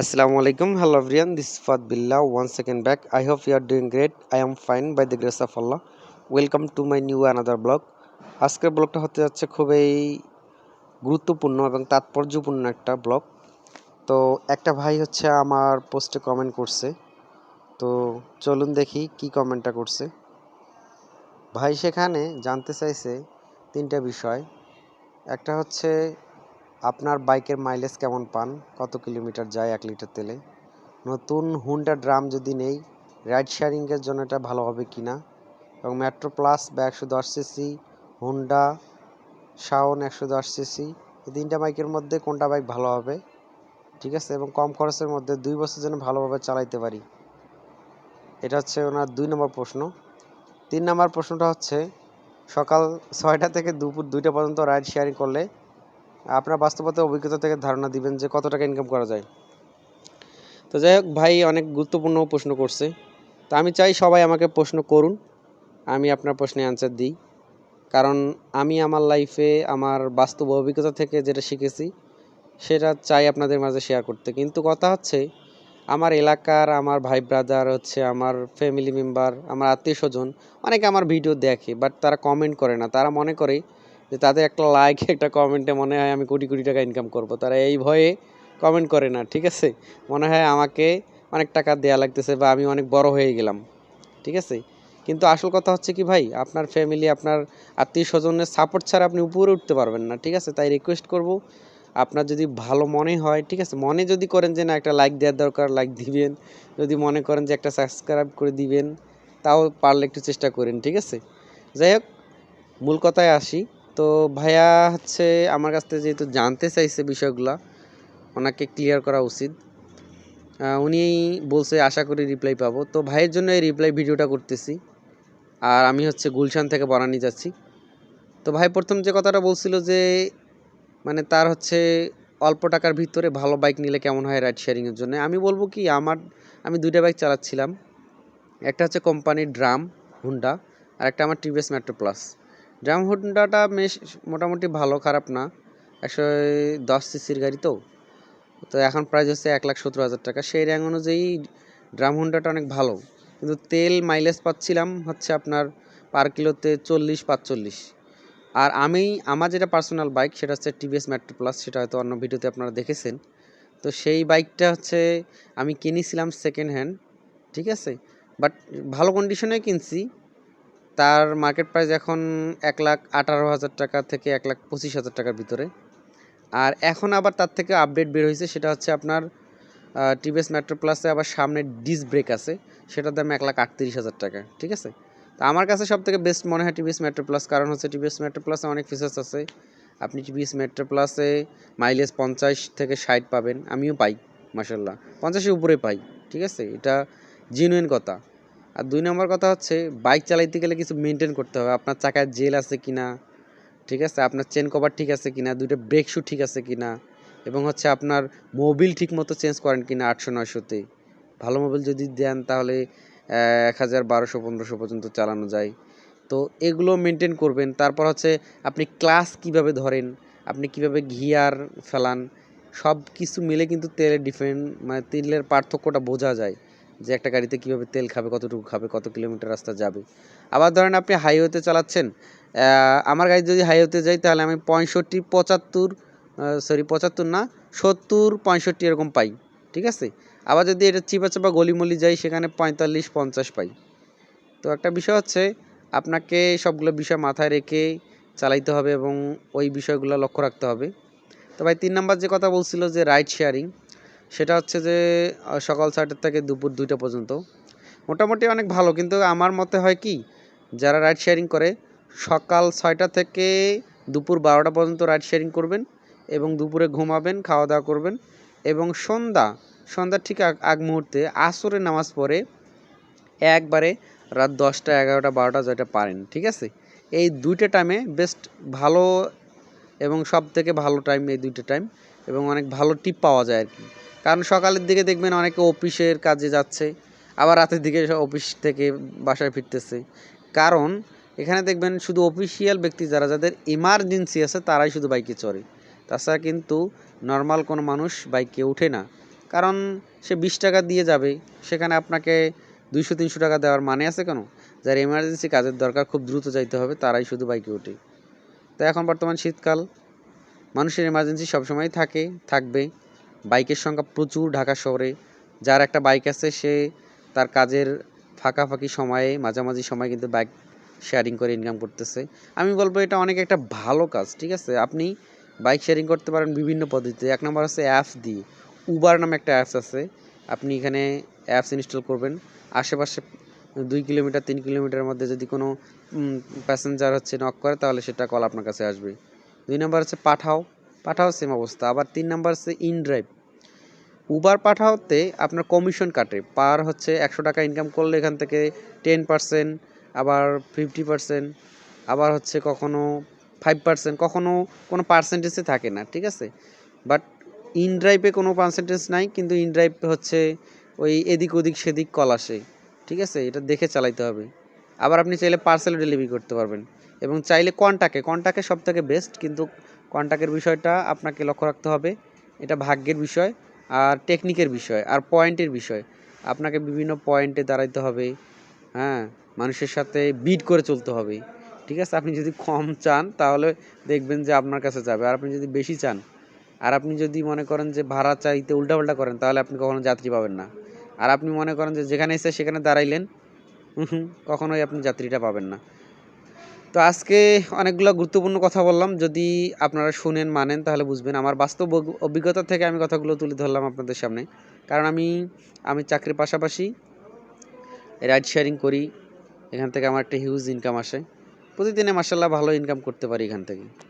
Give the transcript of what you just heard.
Assalamu alaikum. Hello everyone. This is Fad Billah. One second back. I hope you are doing great. I am fine by the grace of Allah. Welcome to my new another blog. আজকের ব্লগটা হতে যাচ্ছে খুবই গুরুত্বপূর্ণ এবং তাৎপর্যপূর্ণ একটা blog তো একটা ভাই হচ্ছে আমার পোস্টে কমেন্ট করছে তো চলুন দেখি কি কমেন্টটা করছে ভাই সেখানে জানতে চাইছে তিনটা বিষয় একটা হচ্ছে আপনার বাইকের মাইলেজ কেমন পান? কত কিলোমিটার যায় এক লিটার তেলে? নতুন হুন্ডা ড্রাম যদি নেই রাইড শেয়ারিংয়ের জন্য এটা ভালো হবে কি না এবং মেট্রো প্লাস বা একশো দশ সিসি হুন্ডা শাওন একশো দশ সিসি এই তিনটা বাইকের মধ্যে কোনটা বাইক ভালো হবে? ঠিক আছে? এবং কম খরচের মধ্যে দুই বছর যেন ভালোভাবে চালাইতে পারি। এটা হচ্ছে ওনার দুই নম্বর প্রশ্ন। তিন নম্বর প্রশ্নটা হচ্ছে, সকাল ছয়টা থেকে দুপুর দুইটা পর্যন্ত রাইড শেয়ারিং করলে আপনার বাস্তবতা অভিজ্ঞতা থেকে ধারণা দিবেন যে কত টাকা ইনকাম করা যায়। তো যাই হোক, ভাই অনেক গুরুত্বপূর্ণ প্রশ্ন করছে। তো আমি চাই সবাই আমাকে প্রশ্ন করুন, আমি আপনার প্রশ্নে অ্যান্সার দিই। কারণ আমি আমার লাইফে আমার বাস্তব অভিজ্ঞতা থেকে যেটা শিখেছি, সেটা চাই আপনাদের মাঝে শেয়ার করতে। কিন্তু কথা হচ্ছে, আমার এলাকার আমার ভাই ব্রাদার হচ্ছে, আমার ফ্যামিলি মেম্বার আমার আত্মীয় স্বজন, অনেকে আমার ভিডিও দেখে বাট তারা কমেন্ট করে না। তারা মনে করে যে তাদের একটা লাইক একটা কমেন্টে মনে হয় আমি কোটি কোটি টাকা ইনকাম করব। তারা এই ভয়ে কমেন্ট করে না, ঠিক আছে? মনে হয় আমাকে অনেক টাকা দেয়া লাগতেছে বা আমি অনেক বড় হয়ে গেলাম, ঠিক আছে? কিন্তু আসল কথা হচ্ছে কি ভাই, আপনার ফ্যামিলি আপনার আত্মীয় স্বজনের সাপোর্ট ছাড়া আপনি উপরে উঠতে পারবেন না, ঠিক আছে? তাই রিকোয়েস্ট করব, আপনার যদি ভালো মনে হয়, ঠিক আছে? মনে যদি করেন যে না, একটা লাইক দেওয়ার দরকার লাইক দিবেন। যদি মনে করেন যে একটা সাবস্ক্রাইব করে দিবেন, তাও পারলে একটু চেষ্টা করেন, ঠিক আছে? যাই হোক, মূল কথায় আসি। তো ভাইয়া হচ্ছে আমার কাছ থেকে যেহেতু জানতে চাইছে বিষয়গুলো, ওনাকে ক্লিয়ার করা উচিত। উনি বলছে, আশা করি রিপ্লাই পাবো। তো ভাইয়ের জন্য এই রিপ্লাই ভিডিওটা করতেছি। আর আমি হচ্ছে গুলশান থেকে বনানি যাচ্ছি। তো ভাই, প্রথম যে কথাটা বলছিল যে মানে তার হচ্ছে অল্প টাকার ভিতরে ভালো বাইক নিলে কেমন হয় রাইড শেয়ারিংয়ের জন্য, আমি বলব কি, আমার, আমি দুইটা বাইক চালাচ্ছিলাম। একটা হচ্ছে কোম্পানির ড্রাম হুন্ডা আর একটা আমার টিভিএস মেট্রো প্লাস ড্রাম হুন্ডাটা বেশ মোটামুটি ভালো, খারাপ না। একশো দশ সিসির গাড়ি তো। তো এখন প্রাইস হচ্ছে এক লাখ সত্তর হাজার টাকা। সেই র্যাঙ্ক অনুযায়ী ড্রাম হুন্ডাটা অনেক ভালো। কিন্তু তেল মাইলেজ পাচ্ছিলাম হচ্ছে আপনার পার কিলোতে চল্লিশ, পাঁচচল্লিশ। আর আমি, আমার যেটা পার্সোনাল বাইক সেটা হচ্ছে টিভিএস মেট্রো প্লাস সেটা হয়তো অন্য ভিডিওতে আপনারা দেখেছেন। তো সেই বাইকটা হচ্ছে আমি কিনেছিলাম সেকেন্ড হ্যান্ড ঠিক আছে? বাট ভালো কন্ডিশনে কিনছি। তার মার্কেট প্রাইস এখন এক লাখ আঠারো হাজার টাকা থেকে এক লাখ পঁচিশ হাজার টাকার ভিতরে। আর এখন আবার তার থেকে আপডেট বের হয়েছে, সেটা হচ্ছে আপনার টিভিএস মেট্রো প্লাসে আবার সামনে ডিস ব্রেক আছে, সেটার দাম এক লাখ আটত্রিশ হাজার টাকা, ঠিক আছে? তো আমার কাছে সব থেকে বেস্ট মনে হয় টিভিএস মেট্রো প্লাস কারণ হচ্ছে টিভিএস মেট্রো প্লাসে অনেক ফিচার্স আছে। আপনি টিভিএস মেট্রো প্লাসে মাইলেজ পঞ্চাশ থেকে ষাট পাবেন, আমিও পাই মাসাল্লাহ পঞ্চাশের উপরে পাই, ঠিক আছে? এটা জেনুইন কথা। আর দুই নম্বর কথা হচ্ছে বাইক চালাইতে গেলে কিছু মেনটেন করতে হবে। আপনার চাকায় জেল আছে কি না ঠিক আছে? আপনার চেন কভার ঠিক আছে কি না দুইটা ব্রেক শু ঠিক আছে কি না এবং হচ্ছে আপনার মোবিল ঠিক মতো চেঞ্জ করেন কি না আটশো নয়শোতে ভালো মোবিল যদি দেন তাহলে এক হাজার, বারোশো, পনেরোশো পর্যন্ত চালানো যায়। তো এগুলো মেনটেন করবেন। তারপর হচ্ছে আপনি ক্লাস কীভাবে ধরেন, আপনি কীভাবে ঘিয়ার ফেলান সব কিছু মিলে কিন্তু তেলের ডিফারেন্ট মানে তেলের পার্থক্যটা বোঝা যায়। যে একটা গাড়িতে কীভাবে তেল খাবে, কতটুকু খাবে, কত কিলোমিটার রাস্তা যাবে। আবার ধরেন আপনি হাইওয়েতে চালাচ্ছেন আমার গাড়ি যদি হাইওয়েতে যাই, তাহলে আমি পঁয়ষট্টি, পঁচাত্তর সরি পঁচাত্তর না, সত্তর, পঁয়ষট্টি এরকম পাই, ঠিক আছে? আবার যদি এটা চিপা চাপা গলিমলি যাই, সেখানে পঁয়তাল্লিশ, পঞ্চাশ পাই। তো একটা বিষয় হচ্ছে, আপনাকে সবগুলো বিষয় মাথায় রেখে চালাইতে হবে এবং ওই বিষয়গুলো লক্ষ্য রাখতে হবে। তো ভাই, তিন নাম্বার যে কথা বলছিল যে রাইড শেয়ারিং সেটা হচ্ছে যে সকাল ছয়টা থেকে দুপুর দুইটা পর্যন্ত। মোটামুটি অনেক ভালো, কিন্তু আমার মতে হয় কি, যারা রাইড শেয়ারিং করে, সকাল ছয়টা থেকে দুপুর বারোটা পর্যন্ত রাইড শেয়ারিং করবেন এবং দুপুরে ঘুমাবেন খাওয়া দাওয়া করবেন এবং সন্ধ্যা, সন্ধ্যার ঠিক আগ মুহূর্তে আসরে নামাজ পড়ে একবারে রাত দশটা, এগারোটা, বারোটা যেটা পারেন, ঠিক আছে? এই দুইটা টাইমে বেস্ট ভালো এবং সব থেকে ভালো টাইম এই দুইটা টাইম এবং অনেক ভালো টিপ পাওয়া যায় আর কি। কারণ সকালের দিকে দেখবেন অনেকে অফিসের কাজে যাচ্ছে, আবার রাতের দিকে অফিস থেকে বাসায় ফিরতেছে। কারণ এখানে দেখবেন শুধু অফিসিয়াল ব্যক্তি যারা, যাদের ইমার্জেন্সি আছে, তারাই শুধু বাইকে চড়ে। তাছাড়া কিন্তু নর্মাল কোনো মানুষ বাইকে ওঠে না। কারণ সে বিশ টাকা দিয়ে যাবে, সেখানে আপনাকে দুইশো, তিনশো টাকা দেওয়ার মানে আছে কেন? যার এমার্জেন্সি কাজের দরকার, খুব দ্রুত যাইতে হবে, তারাই শুধু বাইকে ওঠে। তো এখন বর্তমান শীতকাল, মানুষের এমার্জেন্সি সবসময় থাকে, থাকবে। বাইকের সংখ্যা প্রচুর ঢাকা শহরে। যার একটা বাইক আছে, সে তার কাজের ফাঁকাফাঁকি সময়ে, মাঝামাঝি সময় কিন্তু বাইক শেয়ারিং করে ইনকাম করতেছে। আমি বলব, এটা অনেক একটা ভালো কাজ, ঠিক আছে? আপনি বাইক শেয়ারিং করতে পারেন বিভিন্ন পদ্ধতিতে। এক নম্বর আছে অ্যাপস দিয়ে। উবার নামে একটা অ্যাপস আছে। আপনি এখানে অ্যাপস ইনস্টল করবেন। আশেপাশে দুই কিলোমিটার, তিন কিলোমিটারের মধ্যে যদি কোনো প্যাসেঞ্জার হচ্ছে নক করে, তাহলে সেটা কল আপনার কাছে আসবে। দুই নম্বর হচ্ছে পাঠাও। পাঠাও সেম অবস্থা। আবার তিন নম্বর হচ্ছে ইন ড্রাইভ উবার পাঠাওতে আপনার কমিশন কাটে। পার হচ্ছে একশো টাকা ইনকাম করলে এখান থেকে টেন পার্সেন্ট আবার ফিফটি পার্সেন্ট আবার হচ্ছে কখনো ফাইভ পার্সেন্ট কখনো কোনো পার্সেন্টেজে থাকে না, ঠিক আছে? বাট ইন ড্রাইভে কোনো পার্সেন্টেজ নাই, কিন্তু ইন ড্রাইভ হচ্ছে ওই এদিক ওদিক সেদিক কল আসে, ঠিক আছে? এটা দেখে চালাইতে হবে। আবার আপনি চাইলে পার্সেল ডেলিভারি করতে পারবেন। এবং চাইলে কন্টাকে কন্টাকে সব থেকে বেস্ট কিন্তু কন্টাকের বিষয়টা আপনাকে লক্ষ্য রাখতে হবে। এটা ভাগ্যের বিষয়। আর টেকনিকের বিষয়, আর পয়েন্টের বিষয়। আপনাকে বিভিন্ন পয়েন্টে দাঁড়াইতে হবে হ্যাঁ? মানুষের সাথে বিট করে চলতে হবে, ঠিক আছে? আপনি যদি কম চান, তাহলে দেখবেন যে আপনার কাছে যাবে। আর আপনি যদি বেশি চান, আর আপনি যদি মনে করেন যে ভাড়া চাইতে উল্টাপাল্টা করেন, তাহলে আপনি কখনো যাত্রী পাবেন না। আর আপনি মনে করেন যে যেখানে এসে সেখানে দাঁড়াইলেন কখনোই আপনি যাত্রীটা পাবেন না। তো আজকে অনেকগুলো গুরুত্বপূর্ণ কথা বললাম। যদি আপনারা শুনেন, মানেন, তাহলে বুঝবেন। আমার বাস্তব অভি- অভিজ্ঞতা থেকে আমি কথাগুলো তুলে ধরলাম আপনাদের সামনে। কারণ আমি আমি চাকরির পাশাপাশি রাইড শেয়ারিং করি। এখান থেকে আমার একটা হিউজ ইনকাম আসে। প্রতিদিনে মাসাল্লাহ ভালো ইনকাম করতে পারি এখান থেকে।